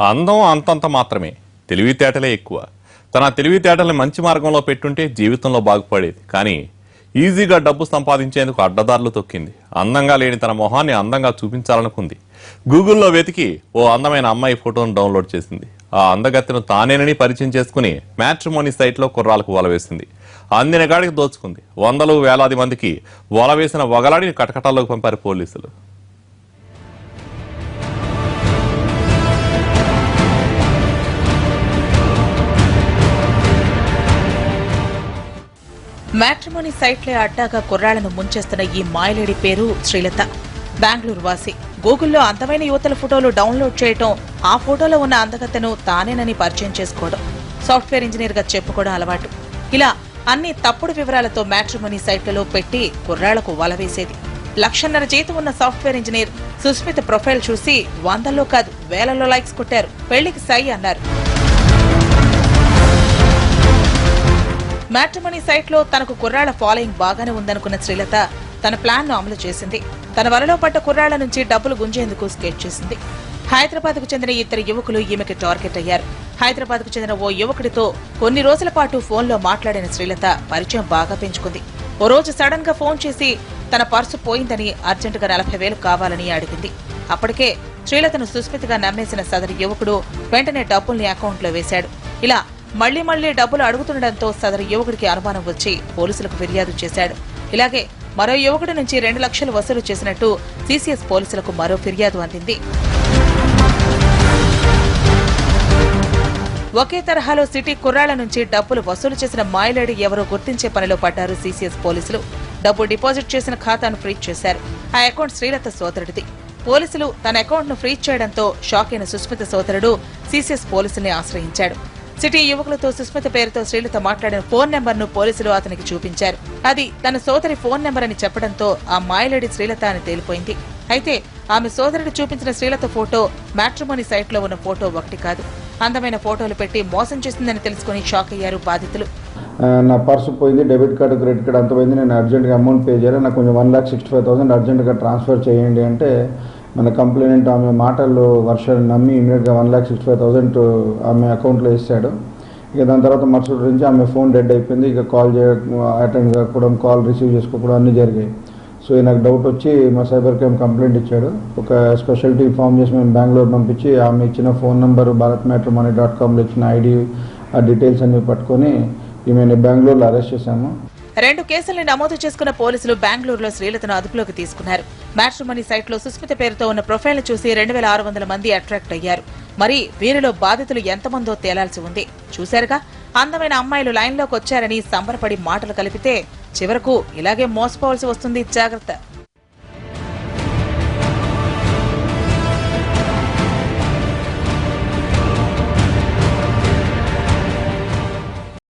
అందం అంతంత మాత్రమే. తెలివితేటలే ఎక్కువ. తన తెలివితేటల్ని మంచి మార్గంలో పెట్టుంటే జీవితంలో బాగుపడేది. కానీ ఈజీగా డబ్బు సంపాదించేందుకు అడ్డదారులు తొక్కింది. అందంగా లేని తన మొహాన్ని అందంగా చూపించాలనుకుంది. గూగుల్లో వెతికి ఓ అందమైన అమ్మాయి ఫోటోను డౌన్లోడ్ చేసింది. ఆ అందగత్తెను తానేనని పరిచయం చేసుకుని మ్యాట్రిమోనీ సైట్లో కుర్రాలకు వల వేసింది. అందిన గాడికి దోచుకుంది. వందలు వేలాది మందికి వల వేసిన వగలాడిని కటకటాల్లోకి పంపారు పోలీసులు. మ్యాట్రిమోనీ సైట్లే అడ్డాగా కుర్రాళ్ళను ముంచేస్తున్న ఈ మాయలేడి పేరు శ్రీలత. బెంగళూరు వాసి గూగుల్లో అందమైన యువతల ఫోటోలు డౌన్లోడ్ చేయటం ఆ ఫోటోలో ఉన్న అందగతను తానేనని పరిచయం చేసుకోవడం సాఫ్ట్వేర్ ఇంజనీర్గా చెప్పుకోవడం అలవాటు. ఇలా అన్ని తప్పుడు వివరాలతో మ్యాట్రిమోనీ సైట్లలో పెట్టి కుర్రాళ్ళకు వలవేసేది లక్షన్నర జీతం ఉన్న సాఫ్ట్వేర్ ఇంజనీర్ సుస్మిత ప్రొఫైల్ చూసి వందల్లో కాదు వేలలో లైక్స్ కొట్టారు. పెళ్ళికి సై అన్నారు. మ్యాట్రిమనీ సైట్లో తనకు కుర్రాళ్ళ ఫాలోయింగ్ బాగానే ఉందనుకున్న శ్రీలత తన ప్లాన్ను అమలు చేసింది. తన వలలో పడ్డ కుర్రాళ్ళ నుంచి డబ్బులు గుంజేందుకు స్కెచ్ చేసింది. హైదరాబాద్కు చెందిన ఇద్దరు యువకులు ఈమెకి టార్గెట్ అయ్యారు. హైదరాబాద్కు చెందిన ఓ యువకుడితో కొన్ని రోజుల పాటు ఫోన్లో మాట్లాడిన శ్రీలత పరిచయం బాగా పెంచుకుంది. ఓ రోజు సడన్గా ఫోన్ చేసి తన పర్సు పోయిందని అర్జెంటుగా నలభై వేలు కావాలని అడిగింది. అప్పటికే శ్రీలతను సుస్మితగా నమ్మేసిన సదరు యువకుడు వెంటనే డబ్బుల్ని అకౌంట్లో వేశాడు. ఇలా మళ్ళీ మళ్ళీ డబ్బులు అడుగుతుండటంతో సదరు యువకుడికి అనుమానం వచ్చి పోలీసులకు ఫిర్యాదు చేశాడు. ఇలాగే మరో యువకుడి నుంచి రెండు లక్షలు వసూలు చేసినట్టు సీసీఎస్ పోలీసులకు మరో ఫిర్యాదు అందింది. ఒకే తరహాలో సిటీ కుర్రాళ్ళ నుంచి డబ్బులు వసూలు చేసిన మాయలేడి ఎవరో గుర్తించే పనిలో పడ్డారు సీసీఎస్ పోలీసులు. డబ్బు డిపాజిట్ చేసిన ఖాతాను ఫ్రీజ్ చేశారు. ఆ అకౌంట్ శ్రీలత సోదరుడిది. పోలీసులు తన అకౌంట్ను ఫ్రీజ్ చేయడంతో షాక్ అయిన సుస్మిత సోదరుడు సీసీఎస్ పోలీసుల్ని ఆశ్రయించాడు. సిటీ యువకులతో సుస్మిత పేరుతో శ్రీలత మాట్లాడిన ఫోన్ నెంబర్ను పోలీసులు అతనికి చూపించారు. అది తన సోదరి ఫోన్ నెంబర్ అని చెప్పడంతో ఆ మాయలేడి శ్రీలత అని తేలిపోయింది. అయితే ఆమె సోదరుడు చూపించిన శ్రీలత ఫోటో మ్యాట్రిమోనీ సైట్లో ఉన్న ఫోటో ఒకటి కాదు. అందమైన ఫోటోలు పెట్టి మోసం చేసిందని తెలుసుకుని షాక్ అయ్యారు బాధితులు. నా పర్సు పోయింది డెబిట్ కార్డు క్రెడిట్ కార్డు అంత పోయింది నేను అర్జెంట్గా అమౌంట్ పే చేయాలి నాకు కొంచెం one lakh sixty five thousand అర్జెంట్గా ట్రాన్స్ఫర్ చేయండి అంటే మన కంప్లైంట్ ఆమె మాటలు వర్షాలు నమ్మి ఇమీడియట్గా one lakh sixty five thousand ఆమె అకౌంట్లో వేసాడు ఇక దాని తర్వాత మరుసటి నుంచి ఆమె ఫోన్ డెడ్ అయిపోయింది. ఇక కాల్ చేయ అటెండ్ కాకపోవడం కాల్ రిసీవ్ చేసుకోకపోవడం అన్నీ జరిగాయి. సో నాకు డౌట్ వచ్చి మా సైబర్ క్రైమ్ కంప్లైంట్ ఇచ్చాడు. ఒక స్పెషల్ టీమ్ ఫామ్ చేసి మేము బెంగళూరు పంపించి ఆమె ఇచ్చిన phone number Bharat matrimony dot కామ్లో ఇచ్చిన ఐడి ఆ డీటెయిల్స్ అన్నీ పట్టుకొని ఈమెను బెంగళూరులో అరెస్ట్ చేశాము. రెండు కేసుల్ని నమోదు చేసుకున్న పోలీసులు బెంగళూరులో శ్రీలతను అదుపులోకి తీసుకున్నారు. మ్యాట్రిమనీ సైట్లో సుస్మిత పేరుతో ఉన్న ప్రొఫైల్ చూసి రెండు వేల ఆరు వందల మంది అట్రాక్ట్ అయ్యారు. మరి వీరిలో బాధితులు ఎంతమందో తేలాల్సి ఉంది. చూశారుగా అందమైన అమ్మాయిలు లైన్లోకి వచ్చారని సంబరపడి మాటలు కలిపితే చివరకు ఇలాగే మోసపోవాల్సి వస్తుంది. జాగ్రత్త.